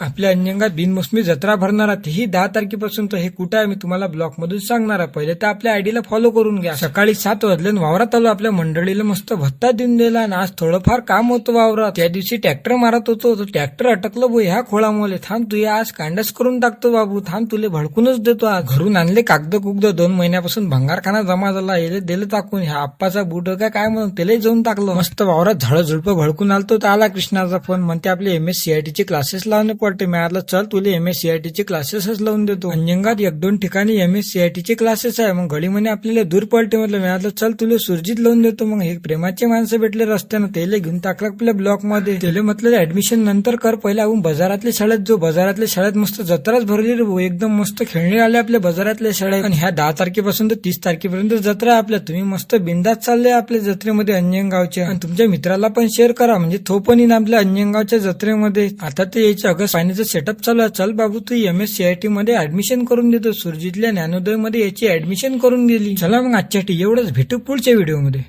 आपल्या अंजंगात बिनमोसमी जत्रा भरणार आहे ही दहा तारखेपासून तर हे कुठं आहे मी तुम्हाला ब्लॉक मधून सांगणार आहे. पहिले तर आपल्या आयडीला फॉलो करून घ्या. सकाळी सात वाजले आणि वावरात आलो. आपल्या मंडळीला मस्त भत्ता देऊन दिला आणि आज थोडंफार काम होतं वावरात. त्या दिवशी ट्रॅक्टर मारत होतो. तो ट्रॅक्टर अटकलं भाऊ ह्या खोळामुळे. थांब तू आज कांडस करून टाकतो बाबू. थांब तुले भडकूनच देतो आज. घरून आणले कागद कुगद. दोन महिन्यापासून भंगारखाना जमा झाला. येले दिलं टाकून. ह्या आप्पाचा बूट काय काय म्हणून? त्याला जाऊन टाकलं. मस्त वावरात झाड झुडपं भडकून आलतो. तर आला कृष्णाचा फोन. म्हणते आपले एम एस सीआयटी चे क्लासेस लावणे पड मी मिळालं चल तुला एम एस सी आय चे क्लासेसच लावून देतो. अंजंगात एक दोन ठिकाणी एम एस सी आय चे क्लासेस आहे. मग घडी म्हणे आपल्याला दूर पडते म्हटलं मिळालं चल तुला सुरजीत लावून देतो. मग हे प्रेमाचे माणसं भेटले रस्त्यानं त्याला घेऊन टाकलं आपल्या ब्लॉकमध्ये त्याला म्हटलं ऍडमिशन नंतर कर पहिला आपण बाजारातल्या शाळेत जो बाजारातल्या शाळेत मस्त जत्राच भरली रे एकदम मस्त खेळणे आले आपल्या बाजारातल्या शाळेत. आणि ह्या दहा तारखेपासून तर तीस तारखेपर्यंत जत्रा आपल्या. तुम्ही मस्त बिंदात चालले आपल्या जत्रेमध्ये अंजनगावच्या आणि तुमच्या मित्राला पण शेअर करा म्हणजे तो पण येईन आपल्या अंजनगावच्या जत्रेमध्ये. आता ते यायचे अगस्त पाण्याचं सेटअप चालू आहे. चल बाबू तू एम एस सीआयटी मध्ये ऍडमिशन करून देतो सुरजितल्या ज्ञानोदयमध्ये याची ऍडमिशन करून दिली चला मग आजच्या एवढंच भेटू पुढच्या व्हिडिओमध्ये